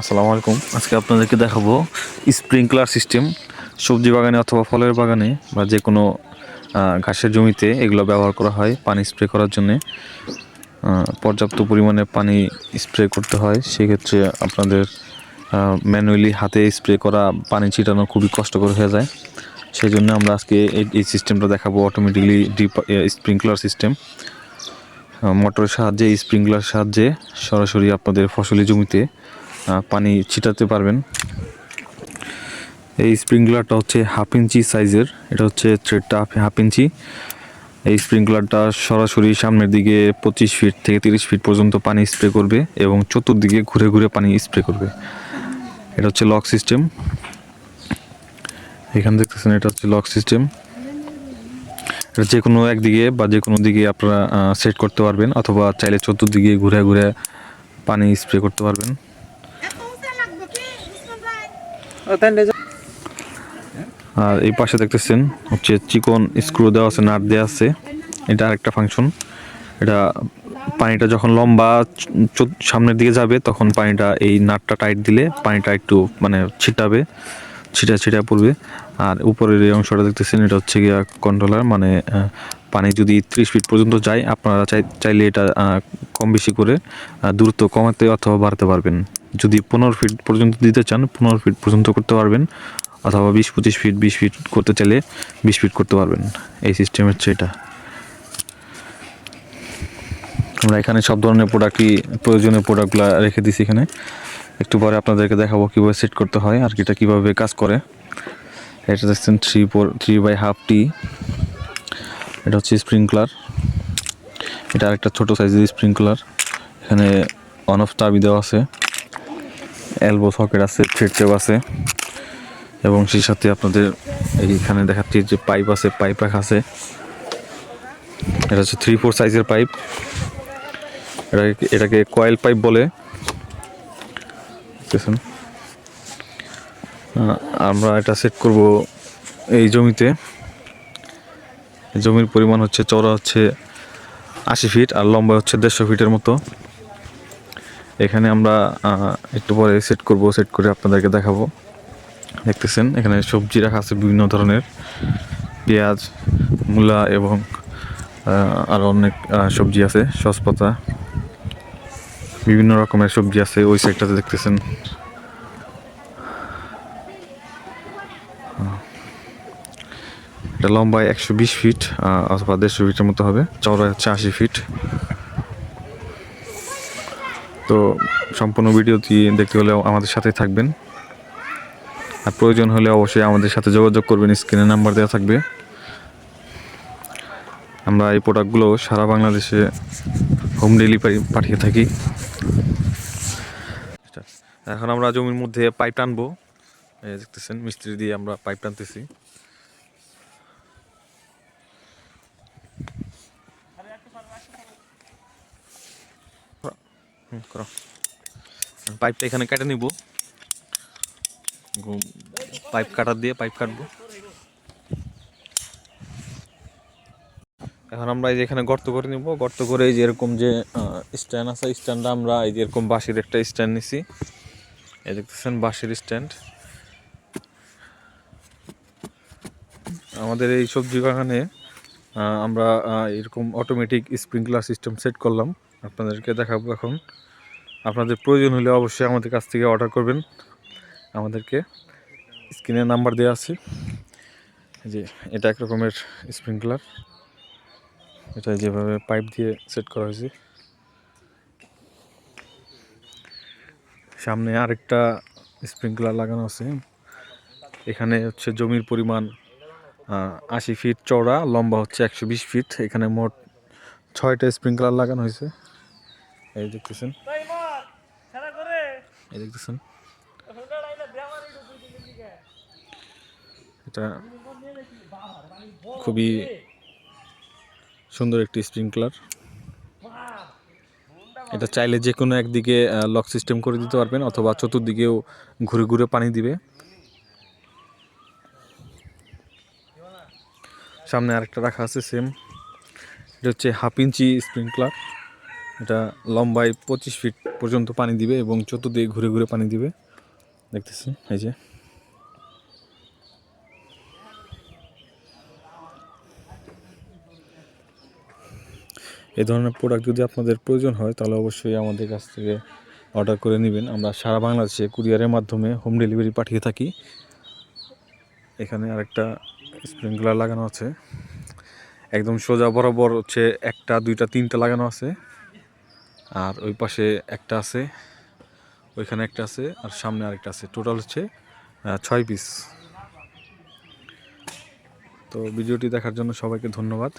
আসসালামু আলাইকুম। আজকে আপনাদেরকে দেখাবো স্প্রিংকলার সিস্টেম। সবজি বাগানে অথবা ফলের বাগানে বা যে কোনো ঘাসের জমিতে এগুলো ব্যবহার করা হয় পানি স্প্রে করার জন্যে। পর্যাপ্ত পরিমাণে পানি স্প্রে করতে হয়। সেক্ষেত্রে আপনাদের ম্যানুয়ালি হাতে স্প্রে করা পানি ছিটানো খুবই কষ্টকর হয়ে যায়। সেই জন্য আমরা আজকে এই সিস্টেমটা দেখাবো অটোমেটিকলি ডিপ স্প্রিংকলার সিস্টেম মোটরের সাহায্যে স্প্রিংকলার সাহায্যে সরাসরি আপনাদের ফসলি জমিতে পানি ছিটাতে পারবেন। এই স্প্রিংকলারটা হচ্ছে হাফ ইঞ্চি সাইজের এটা হচ্ছে থ্রেডটা হাফ ইঞ্চি এই স্প্রিংকলারটা সরাসরি সামনের দিকে পঁচিশ ফিট থেকে তিরিশ ফিট পর্যন্ত পানি স্প্রে করবে এবং চতুর্দিকে ঘুরে ঘুরে পানি স্প্রে করবে। এটা হচ্ছে লক সিস্টেম এখানে দেখতেছেন এটা হচ্ছে লক সিস্টেম এটা যে কোনো একদিকে বা যে কোনো দিকে আপনারা সেট করতে পারবেন অথবা চাইলে চতুর্দিকে ঘুরে ঘুরে পানি স্প্রে করতে পারবেন। আর এই পাশে দেখতেছেন হচ্ছে চিকন স্ক্রু দেওয়া আছে, নাট দেওয়া আছে। এটা আরেকটা ফাংশন এটা পানিটা যখন লম্বা সামনের দিকে যাবে, তখন পানিটা এই নাটটা টাইট দিলে পানিটা একটু মানে ছিটাবে, ছিটা ছিটা পড়বে। আর উপরের এই অংশটা দেখতেছেন, এটা হচ্ছে গিয়া কন্ট্রোলার মানে পানি যদি ত্রিশ ফিট পর্যন্ত যায়, আপনারা চাই চাইলে এটা কম বেশি করে দূরত্ব কমাতে অথবা বাড়াতে পারবেন। যদি পনেরো ফিট পর্যন্ত দিতে চান, পনেরো ফিট পর্যন্ত করতে পারবেন, অথবা বিশ, পঁচিশ ফিট বিশ ফিট করতে চাইলে বিশ ফিট করতে পারবেন। এই সিস্টেম হচ্ছে এটা। আমরা এখানে সব ধরনের প্রোডাক্টই প্রয়োজনীয় প্রোডাক্টগুলো রেখে দিছি এখানে। একটু পরে আপনাদেরকে দেখাবো কীভাবে সেট করতে হয় আর এটা কীভাবে কাজ করে। এটা দেখছেন three four three by half tee এটা হচ্ছে স্প্রিংকলার এটা আরেকটা ছোটো সাইজের স্প্রিংকলার এখানে অন অফ চাবি দেওয়া আছে। এলবো সকেট আছে থ্রেড টেপ আছে। এবং সেই সাথে আপনাদের এইখানে দেখাচ্ছি যে পাইপ আছে পাইপ রাখা আছে। এটা হচ্ছে থ্রি ফোর সাইজের পাইপ এটাকে এটাকে কয়েল পাইপ বলে। আমরা এটা সেট করব এই জমিতে। জমির পরিমাণ হচ্ছে, চওড়া হচ্ছে আশি ফিট আর লম্বা হচ্ছে দেড়শো ফিটের মতো। এখানে আমরা একটু পরে সেট করব সেট করে আপনাদেরকে দেখাবো। দেখতেছেন? এখানে সবজি রাখা আছে বিভিন্ন ধরনের। পেঁয়াজ, মূলা এবং আরও অনেক সবজি আছে সসপাতা বিভিন্ন রকমের সবজি আছে, ওই সাইডটাতে দেখতেছেন। এটা লম্বায় একশো বিশ ফিট অথবা দেড়শো ফিটের মতো হবে। চওড়ায় হচ্ছে আশি ফিট তো সম্পূর্ণ ভিডিওটি দেখতে হলে আমাদের সাথে থাকবেন। আর প্রয়োজন হলে অবশ্যই আমাদের সাথে যোগাযোগ করবেন, স্ক্রিনে নাম্বার দেওয়া থাকবে। আমরা এই প্রোডাক্টগুলো সারা বাংলাদেশে হোম ডেলিভারি পাঠিয়ে থাকি। এখন আমরা জমির মধ্যে পাইপ টানবো। দেখতেছেন, মিস্ত্রি দিয়ে আমরা পাইপ টানতেছি। পাইপটা এখানে কেটে নিব। পাইপ কাটার দিয়ে পাইপ কাটবো। এখন আমরা এই যে এখানে গর্ত করে নিব। গর্ত করে এই যে এরকম যে স্ট্যান্ড আছে স্ট্যান্ডটা আমরা এই যে এরকম বাঁশের একটা স্ট্যান্ড নিছি। এই দেখতেছেন বাঁশের স্ট্যান্ড আমাদের এই সবজি বাগানে আমরা এরকম অটোমেটিক স্প্রিংকলার সিস্টেম সেট করলাম। আপনাদেরকে দেখাবো এখন। আপনাদের প্রয়োজন হলে অবশ্যই আমাদের কাছ থেকে অর্ডার করবেন। আমাদেরকে স্ক্রিনের নাম্বার দেওয়া আছে। যে, এটা এক রকমের স্প্রিংকলার এটা যেভাবে পাইপ দিয়ে সেট করা হয়েছে। সামনে আরেকটা স্প্রিংকলার লাগানো আছে। এখানে হচ্ছে জমির পরিমাণ আশি ফিট চওড়া, লম্বা হচ্ছে একশো বিশ ফিট এখানে মোট ছয়টা স্প্রিংকলার লাগানো হয়েছে। এই দেখতেছেন। এই দেখতেছেন। এটা খুবই সুন্দর একটি স্প্রিংকলার। এটা চাইলে যে কোনো একদিকে লক সিস্টেম করে দিতে পারবেন অথবা চতুর্দিকেও ঘুরে ঘুরে পানি দিবে। সামনে আরেকটা রাখা আছে সেম এটা হচ্ছে হাফ ইঞ্চি স্প্রিংকলার। এটা লম্বায় পঁচিশ ফিট পর্যন্ত পানি দিবে এবং চতুর্দিকে ঘুরে ঘুরে পানি দিবে। দেখতেছেন এই যে। এই ধরনের প্রোডাক্ট যদি আপনাদের প্রয়োজন হয়, তাহলে অবশ্যই আমাদের কাছ থেকে অর্ডার করে নেবেন। আমরা সারা বাংলাদেশে কুরিয়ারের মাধ্যমে হোম ডেলিভারি পাঠিয়ে থাকি। এখানে আরেকটা স্প্রিংকলার লাগানো আছে। একদম সোজা বরাবর হচ্ছে একটা, দুইটা, তিনটা লাগানো আছে। আর ওই পাশে একটা আছে, ওইখানে একটা আছে, আর সামনে আরেকটা আছে। টোটাল হচ্ছে ছয় পিস তো ভিডিওটি দেখার জন্য সবাইকে ধন্যবাদ।